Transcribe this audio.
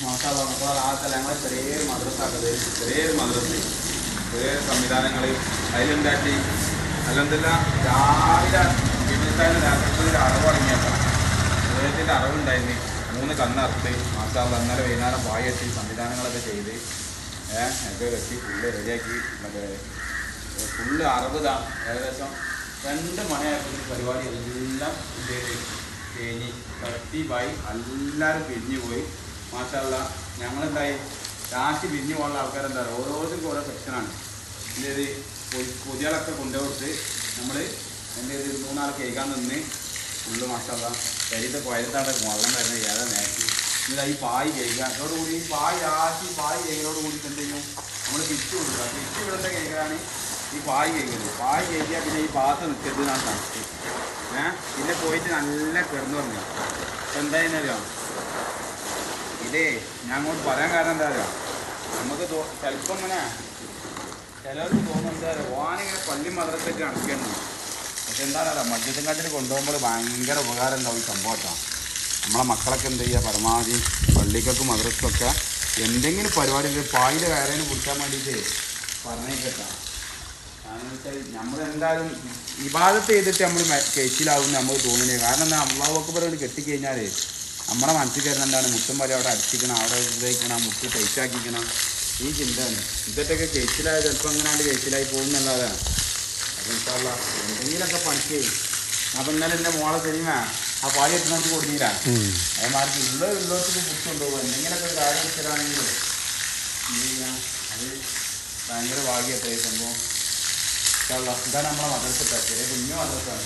മാഷാള്ള മക്കളെ ഞങ്ങളെ ചെറിയൊരു ചെറിയ ആക്കത് ചെറിയൊരു മദ്രസ ചെറിയ സംവിധാനങ്ങൾ അതിലുണ്ടാക്കി അല്ലെന്തല്ല രാവിലെ വിമസായ രാത്രി ഒരു അറവ് ഇറങ്ങിയേക്കാം ഹൃദയത്തിന്റെ അറവുണ്ടായിരുന്നു മൂന്ന് കണ്ണറുത്ത് മാഷാള്ള ഇന്നലെ വൈകുന്നേരം പായെത്തി സംവിധാനങ്ങളൊക്കെ ചെയ്ത് ഒക്കെ വെച്ച് ഫുള്ള് റെഡിയാക്കി മറ്റേ ഫുള്ള് അറുപതാണ് ഏകദേശം രണ്ട് മണിയായപ്പോൾ പരിപാടി എല്ലാം കഴിഞ്ഞ് കട്ടി ബായി എല്ലാവരും പിരിഞ്ഞു പോയി മാഷാല്ല ഞങ്ങളെന്തായി? രാശി പിരിഞ്ഞു പോകുന്ന ആൾക്കാരെന്താ ഓരോരുത്തർക്കും ഓരോ സെക്ഷനാണ് എന്റെ പുതിയകളൊക്കെ കൊണ്ടുപോയിട്ട് നമ്മൾ എന്റെ ഒരു മൂന്നാൾ കേൾക്കാൻ നിന്ന് ഫുള്ള് മാഷാല്ല ശരീരത്തെ പഴുത്താണ് വെള്ളം വരുന്നത് ഏതാ നേക്കി എന്നിട്ട് ഈ പായ് കഴിക്കുക അതോടുകൂടി ഈ പായ് ആക്കി പായ് കഴിക്കലോട് കൂടി എന്ത് ചെയ്യും? നമ്മൾ പിച്ച് കൊടുക്കുക. പിച്ച് വിടുന്ന കേൾക്കലാണ് ഈ പായ് കഴിക്കുന്നത് പായ് കഴിക്കുക പിന്നെ ഈ പാത്ത് നിൽക്കരുത് എന്നാണ് ഏഹ് പിന്നെ പോയിട്ട് നല്ല കിടന്നു പറഞ്ഞു എന്തായാലും അറിയാം ഇതേ ഞാൻ അങ്ങോട്ട് പറയാൻ കാരണം എന്താ പറയുക നമുക്ക് ചിലപ്പോൾ ഇങ്ങനെ ചിലർക്ക് തോന്നുന്നത് ഓനിങ്ങനെ പള്ളി മദ്രസൊക്കെ കണക്കുന്നു പക്ഷെ എന്താ പറയുക മദ്യത്തിൻകാട്ടിൽ കൊണ്ടുപോകുമ്പോൾ ഭയങ്കര ഉപകാരം ഉണ്ടാവും ഈ സംഭവം നമ്മളെ മക്കളൊക്കെ എന്ത് ചെയ്യുക? പരമാവധി പള്ളിക്കൊക്കെ മദ്രസൊക്കെ എന്തെങ്കിലും പരിപാടി പായിലെ കയറേനെ കുടിക്കാൻ വേണ്ടിയിട്ട് പറഞ്ഞേക്കട്ടാ കാരണം വെച്ചാൽ നമ്മൾ എന്തായാലും ഇബാദത്ത് ചെയ്തിട്ട് നമ്മൾ കേസിലാവും നമ്മൾ തോന്നുന്നത്. കാരണം എന്താ? അമ്മാവൊക്കെ പറയുന്നത് കെട്ടിക്കഴിഞ്ഞാൽ നമ്മുടെ മനസ്സിൽ കയറുന്ന എന്താണ്? മുട്ടും വരെ അവിടെ അടിച്ചിക്കണം അവിടെ ഉപയോഗിക്കണം മുട്ടി ടൈറ്റാക്കിക്കണം ഈ ചിന്തയാണ്. ഇതൊക്കെ കേസിലായ ചിലപ്പോൾ അങ്ങനെയാണ്ട് കേസിലായി പോകുന്നുള്ളതാണ് അപ്പം ഇൻഷാല്ല എന്തെങ്കിലുമൊക്കെ പണിക്ക് അപ്പം ഇന്നലെ എന്റെ മോളെ സിനിമ ആ പാടി എടുത്തോട്ട് കൊടുത്തില്ല അതേമാതിരി ഉള്ള ഉള്ളവർക്ക് പുട്ടുകൊണ്ടുപോകും എന്തെങ്കിലുമൊക്കെ ഒരു കാര്യം വെച്ചിട്ടാണെങ്കിൽ അത് ഭയങ്കര ഭാഗ്യത്തെ സംഭവം. ഇൻഷാല്ല ഇതാണ് നമ്മളെ മദ്രസ ചെറിയ കുഞ്ഞു മദ്രസാണ്